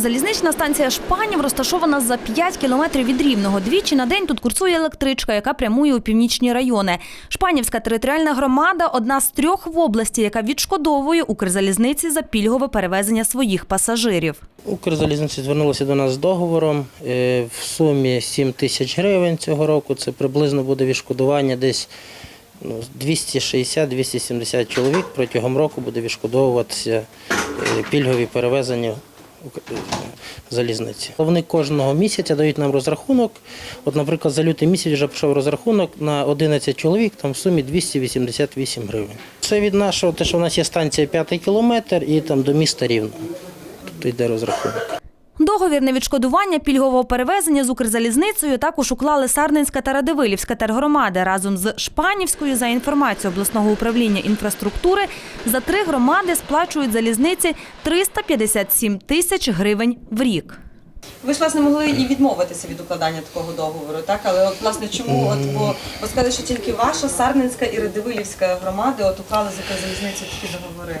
Залізнична станція Шпанів розташована за 5 кілометрів від Рівного. Двічі на день тут курсує електричка, яка прямує у північні райони. Шпанівська територіальна громада одна з трьох в області, яка відшкодовує Укрзалізниці за пільгове перевезення своїх пасажирів. Укрзалізниця звернулася до нас з договором е, в сумі 7 тисяч гривень цього року. Це приблизно буде відшкодування десь ну, 260-270 чоловік протягом року буде відшкодовуватися е, пільгові перевезення залізниці. Вони кожного місяця дають нам розрахунок. От, наприклад, за лютий місяць вже пішов розрахунок на 11 чоловік, там в сумі 288 гривень. Це від нашого, те, що в нас є станція 5 кілометр і там до міста Рівно. Тут йде розрахунок. Договір на відшкодування пільгового перевезення з Укрзалізницею також уклали Сарненська та Радивилівська тергромади разом з Шпанівською за інформацією обласного управління інфраструктури. За три громади сплачують залізниці 357 тисяч гривень в рік. Ви ж власне могли і відмовитися від укладання такого договору, так? Але от власне чому? От бо ви сказали, що тільки ваша Сарненська і Радивилівська громади от уклали з Укрзалізницею такі договори.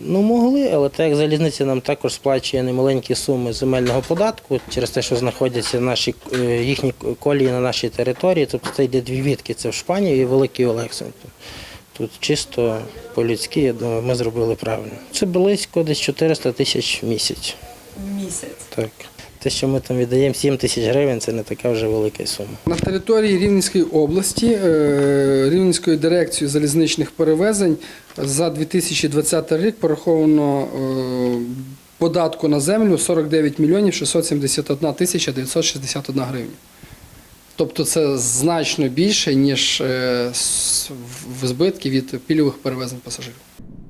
Ну, могли, але так як залізниця нам також сплачує немаленькі суми земельного податку через те, що знаходяться наші е, їхні колії на нашій території. Тобто це йде дві відки, це в Шпанії і Великий Олексин. Тут чисто по-людськи, я думаю, ми зробили правильно. Це близько десь 400 тисяч в місяць. в місяць. Так. Те, що ми там віддаємо 7 тисяч гривень, це не така вже велика сума. На території Рівненської області е, Рівненською дирекцією залізничних перевезень за 2020 рік пораховано е, податку на землю 49 мільйонів 671 тисяча 961 гривня. Тобто це значно більше, ніж е, в збитки від пільгових перевезень пасажирів.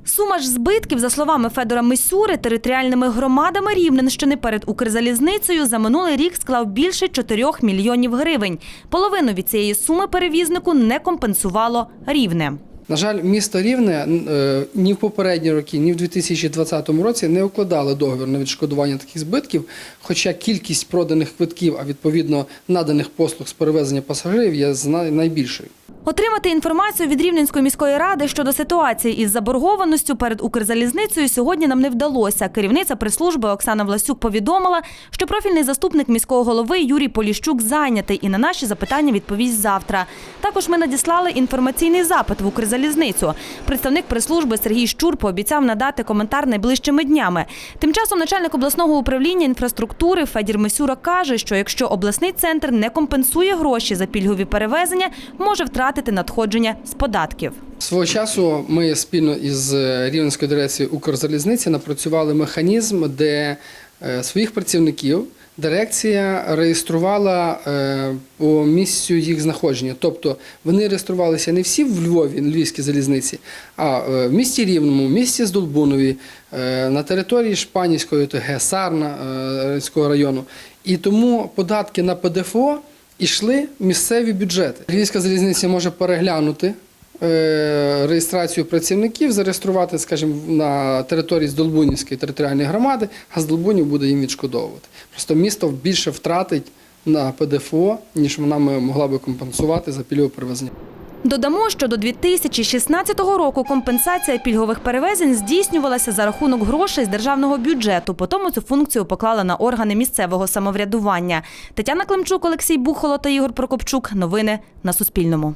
Сума ж збитків, за словами Федора Мисюри, територіальними громадами Рівненщини перед Укрзалізницею за минулий рік склав більше 4 мільйонів гривень. Половину від цієї суми перевізнику не компенсувало рівне. На жаль, місто Рівне е, ні в попередні роки, ні в 2020 році не укладали договір на відшкодування таких збитків, хоча кількість проданих квитків, а відповідно наданих послуг з перевезення пасажирів є найбільшою. Отримати інформацію від Рівненської міської ради щодо ситуації із заборгованістю перед Укрзалізницею сьогодні нам не вдалося. Керівниця прес-служби Оксана Власюк повідомила, що профільний заступник міського голови Юрій Поліщук зайнятий і на наші запитання відповість завтра. Також ми надіслали інформаційний запит в Укрзалізницю. Представник прес-служби Сергій Щур пообіцяв надати коментар найближчими днями. Тим часом начальник обласного управління інфраструктури Федір Мисюра каже, що якщо обласний центр не компенсує гроші за пільгові перевезення, може втратити надходження з податків. Свого часу ми спільно із е, Рівненською дирекцією Укрзалізниці напрацювали механізм, де е, своїх працівників дирекція реєструвала е, по місцю їх знаходження. Тобто вони реєструвалися не всі в Львові, Львівській залізниці, а в місті Рівному, в місті Здолбунові, на території Шпанівської ОТГ, Сарна е, району. І тому податки на ПДФО йшли місцеві бюджети. Львівська залізниця може переглянути е, реєстрацію працівників, зареєструвати, скажімо, на території Здолбунівської територіальної громади, а Здолбунів буде їм відшкодовувати. Просто місто більше втратить на ПДФО, ніж вона могла би компенсувати за пільгове перевезення. Додамо, що до 2016 року компенсація пільгових перевезень здійснювалася за рахунок грошей з державного бюджету. Потім цю функцію поклали на органи місцевого самоврядування. Тетяна Климчук, Олексій Бухоло та Ігор Прокопчук. Новини на Суспільному.